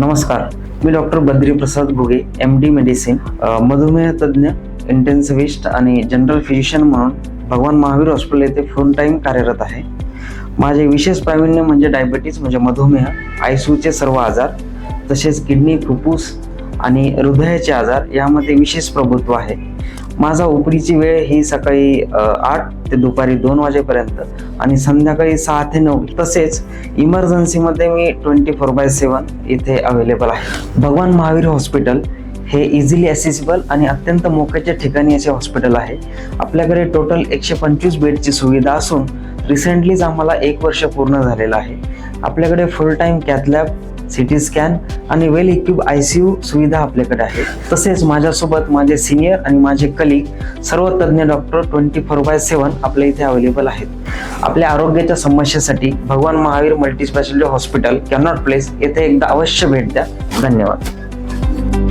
नमस्कार मी doctor Badri Prasad Ghuge M D medicine मधुमेह तज्ज्ञ इंटेन्सिव्हिस्ट आणि जनरल फिजिशियन म्हणून भगवान महावीर हॉस्पिटल येथे फुल टाईम कार्यरत आहे. माझे विशेष प्रावीण्य म्हणजे डायबिटीज म्हणजे मधुमेह आयसूचे सर्व आजार तसेच किडनी फुफ्फूस आणि हृदयाचे आजार यामध्ये विशेष प्रभुत्व आहे. माझा उपरीची वेळ ही सकाळी आठ ते दुपारी दोन वाजेपर्यंत आणि संध्याकाळी सहा ते नऊ तसेच इमर्जन्सीमध्ये मी ट्वेंटी फोर बाय सेवन इथे अवेलेबल आहे. भगवान महावीर हॉस्पिटल हे इझिली ॲसेसिबल आणि अत्यंत मोक्याच्या ठिकाणी असे हॉस्पिटल आहे. आपल्याकडे टोटल एकशे पंचवीस बेडची सुविधा असून रिसेंटलीच आम्हाला एक वर्ष पूर्ण झालेलं आहे. आपल्याकडे full time cath lab C T scan आणि well equip I C U सुविधा आपल्याकडे आहे तसेच माझ्यासोबत माझे सिनियर आणि माझे कलिग सर्व तज्ज्ञ doctor twenty four by seven आपल्या इथे अवेलेबल आहेत. आपल्या आरोग्याच्या समस्येसाठी Bhagwan Mahavir multi speciality hospital Connaught place येथे एकदा अवश्य भेट द्या. धन्यवाद.